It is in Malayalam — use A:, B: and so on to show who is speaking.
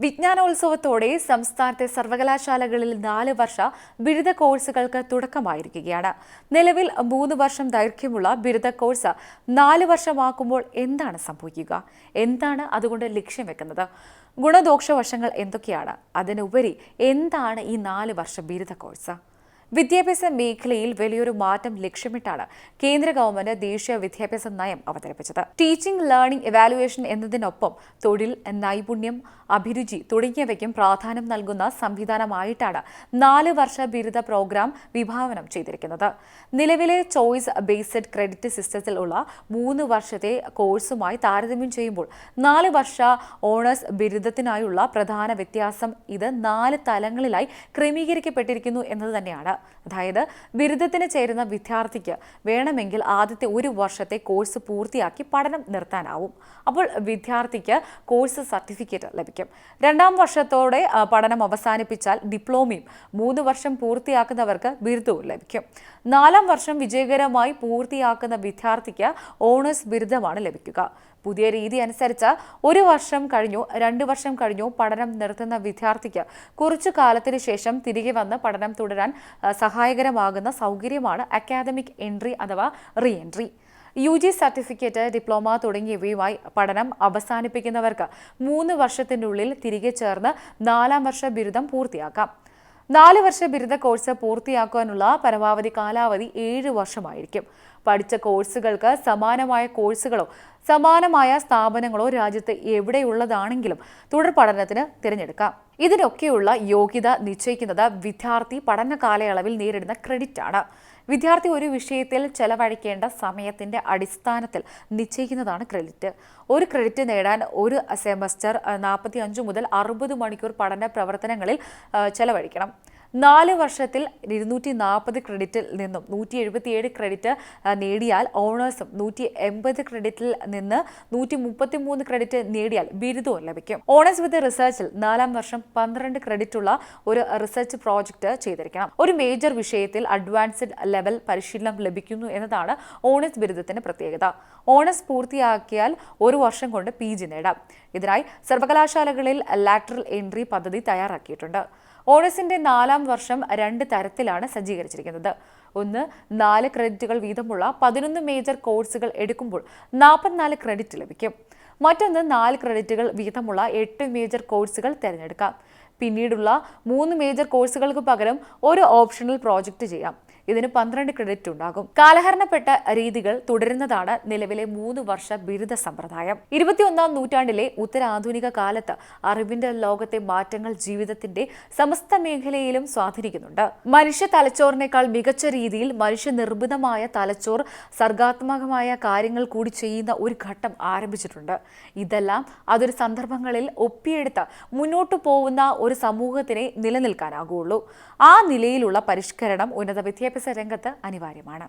A: വിജ്ഞാനോത്സവത്തോടെ സംസ്ഥാനത്തെ സർവകലാശാലകളിൽ നാല് വർഷ ബിരുദ കോഴ്സുകൾക്ക് തുടക്കമായിരിക്കുകയാണ്. നിലവിൽ മൂന്ന് വർഷം ദൈർഘ്യമുള്ള ബിരുദ കോഴ്സ് നാല് വർഷമാക്കുമ്പോൾ എന്താണ് സംഭവിക്കുക? എന്താണ് അതുകൊണ്ട് ലക്ഷ്യം വെക്കുന്നത്? ഗുണദോഷ വശങ്ങൾ എന്തൊക്കെയാണ്? അതിനുപരി എന്താണ് ഈ നാല് വർഷ ബിരുദ കോഴ്സ്? വിദ്യാഭ്യാസ മേഖലയിൽ വലിയൊരു മാറ്റം ലക്ഷ്യമിട്ടാണ് കേന്ദ്ര ഗവൺമെന്റ് ദേശീയ വിദ്യാഭ്യാസ നയം അവതരിപ്പിച്ചത്. ടീച്ചിംഗ് ലേണിംഗ് എവാലുവേഷൻ എന്നതിനൊപ്പം തൊഴിൽ നൈപുണ്യം അഭിരുചി തുടങ്ങിയവയ്ക്കും പ്രാധാന്യം നൽകുന്ന സംവിധാനമായിട്ടാണ് നാല് വർഷ ബിരുദ പ്രോഗ്രാം വിഭാവനം ചെയ്തിരിക്കുന്നത്. നിലവിലെ ചോയ്സ് ബേസ്ഡ് ക്രെഡിറ്റ് സിസ്റ്റത്തിൽ ഉള്ള മൂന്ന് വർഷത്തെ കോഴ്സുമായി താരതമ്യം ചെയ്യുമ്പോൾ നാല് വർഷ ഓണേഴ്സ് ബിരുദത്തിനായുള്ള പ്രധാന വ്യത്യാസം ഇത് നാല് തലങ്ങളിലായി ക്രമീകരിക്കപ്പെട്ടിരിക്കുന്നു എന്നത് തന്നെയാണ്. അതായത് ബിരുദത്തിന് ചേരുന്ന വിദ്യാർത്ഥിക്ക് വേണമെങ്കിൽ ആദ്യത്തെ ഒരു വർഷത്തെ കോഴ്സ് പൂർത്തിയാക്കി പഠനം നിർത്താനാവും. അപ്പോൾ വിദ്യാർത്ഥിക്ക് കോഴ്സ് സർട്ടിഫിക്കറ്റ് ലഭിക്കും. രണ്ടാം വർഷത്തോടെ പഠനം അവസാനിപ്പിച്ചാൽ ഡിപ്ലോമയും മൂന്ന് വർഷം പൂർത്തിയാക്കുന്നവർക്ക് ബിരുദവും ലഭിക്കും. നാലാം വർഷം വിജയകരമായി പൂർത്തിയാക്കുന്ന വിദ്യാർത്ഥിക്ക് ഓണേഴ്സ് ബിരുദമാണ് ലഭിക്കുക. പുതിയ രീതി അനുസരിച്ച് ഒരു വർഷം കഴിഞ്ഞു രണ്ട് വർഷം കഴിഞ്ഞു പഠനം നിർത്തുന്ന വിദ്യാർത്ഥിക്ക് കുറച്ചു കാലത്തിന് ശേഷം തിരികെ വന്ന് പഠനം തുടരാൻ സഹായകരമാകുന്ന സൗകര്യമാണ് അക്കാദമിക് എൻട്രി അഥവാ re entry U G certificate diploma തുടങ്ങിയവയുമായി പഠനം അവസാനിപ്പിക്കുന്നവർക്ക് മൂന്ന് വർഷത്തിനുള്ളിൽ തിരികെ ചേർന്ന് നാലാം വർഷ ബിരുദം പൂർത്തിയാക്കാം. നാല് വർഷ ബിരുദ കോഴ്സ് പൂർത്തിയാക്കാനുള്ള പരമാവധി കാലാവധി ഏഴ് വർഷമായിരിക്കും. പഠിച്ച കോഴ്സുകൾക്ക് സമാനമായ കോഴ്സുകളോ സമാനമായ സ്ഥാപനങ്ങളോ രാജ്യത്ത് എവിടെയുള്ളതാണെങ്കിലും തുടർ പഠനത്തിന് തിരഞ്ഞെടുക്കാം. ഇതിനൊക്കെയുള്ള യോഗ്യത നിശ്ചയിക്കുന്നത് വിദ്യാർത്ഥി പഠന കാലയളവിൽ നേരിടുന്ന ക്രെഡിറ്റ് ആണ്. വിദ്യാർത്ഥി ഒരു വിഷയത്തിൽ ചെലവഴിക്കേണ്ട സമയത്തിന്റെ അടിസ്ഥാനത്തിൽ നിശ്ചയിക്കുന്നതാണ് ക്രെഡിറ്റ് ഒരു ക്രെഡിറ്റ് നേടാൻ ഒരു സെമസ്റ്റർ നാൽപ്പത്തി അഞ്ച് മുതൽ അറുപത് മണിക്കൂർ പഠന പ്രവർത്തനങ്ങളിൽ ചെലവഴിക്കണം. നാല് വർഷത്തിൽ ഇരുന്നൂറ്റി നാൽപ്പത് ക്രെഡിറ്റിൽ നിന്നും നൂറ്റി എഴുപത്തിയേഴ് ക്രെഡിറ്റ് നേടിയാൽ ഓണേഴ്സും നൂറ്റി എൺപത് ക്രെഡിറ്റിൽ നിന്ന് നൂറ്റി മുപ്പത്തി മൂന്ന് ക്രെഡിറ്റ് നേടിയാൽ ബിരുദവും ലഭിക്കും. ഓണേഴ്സ് വിത്ത് റിസർച്ചിൽ നാലാം വർഷം പന്ത്രണ്ട് ക്രെഡിറ്റ് ഉള്ള ഒരു റിസർച്ച് പ്രോജക്റ്റ് ചെയ്തിരിക്കണം. ഒരു മേജർ വിഷയത്തിൽ അഡ്വാൻസ്ഡ് ലെവൽ പരിശീലനം ലഭിക്കുന്നു എന്നതാണ് ഓണേഴ്സ് ബിരുദത്തിന്റെ പ്രത്യേകത. ഓണേഴ്സ് പൂർത്തിയാക്കിയാൽ ഒരു വർഷം കൊണ്ട് പി ജി നേടാം. ഇതിനായി സർവകലാശാലകളിൽ ലാറ്ററൽ എൻട്രി പദ്ധതി തയ്യാറാക്കിയിട്ടുണ്ട്. ഓണേഴ്സിന്റെ നാലാം വർഷം രണ്ട് തരത്തിലാണ് സജ്ജീകരിച്ചിരിക്കുന്നത്. ഒന്ന് നാല് ക്രെഡിറ്റുകൾ വീതമുള്ള പതിനൊന്ന് മേജർ കോഴ്സുകൾ എടുക്കുമ്പോൾ നാൽപ്പത്തിനാല് ക്രെഡിറ്റ് ലഭിക്കും. മറ്റൊന്ന് നാല് ക്രെഡിറ്റുകൾ വീതമുള്ള എട്ട് മേജർ കോഴ്സുകൾ തിരഞ്ഞെടുക്കാം. പിന്നീടുള്ള മൂന്ന് മേജർ കോഴ്സുകൾക്ക് പകരം ഒരു ഓപ്ഷണൽ പ്രോജക്റ്റ് ചെയ്യാം. ഇതിന് പന്ത്രണ്ട് ക്രെഡിറ്റ് ഉണ്ടാകും. കാലഹരണപ്പെട്ട രീതികൾ തുടരുന്നതാണ് നിലവിലെ മൂന്ന് വർഷ ബിരുദ സമ്പ്രദായം. ഇരുപത്തിയൊന്നാം നൂറ്റാണ്ടിലെ ഉത്തരാധുനിക കാലത്ത് അറിവിന്റെ ലോകത്തെ മാറ്റങ്ങൾ ജീവിതത്തിന്റെ സമസ്ത മേഖലയിലും സ്വാധീനിക്കുന്നുണ്ട്. മനുഷ്യ തലച്ചോറിനേക്കാൾ മികച്ച രീതിയിൽ മനുഷ്യ നിർമ്മിതമായ തലച്ചോർ സർഗാത്മകമായ കാര്യങ്ങൾ കൂടി ചെയ്യുന്ന ഒരു ഘട്ടം ആരംഭിച്ചിട്ടുണ്ട്. ഇതെല്ലാം അതൊരു സന്ദർഭങ്ങളിൽ ഒപ്പിയെടുത്ത് മുന്നോട്ടു പോകുന്ന ഒരു സമൂഹത്തിനെ നിലനിൽക്കാനാകുള്ളൂ. ആ നിലയിലുള്ള പരിഷ്കരണം ഉന്നത വിദ്യാഭ്യാസ രംഗത്ത് അനിവാര്യമാണ്.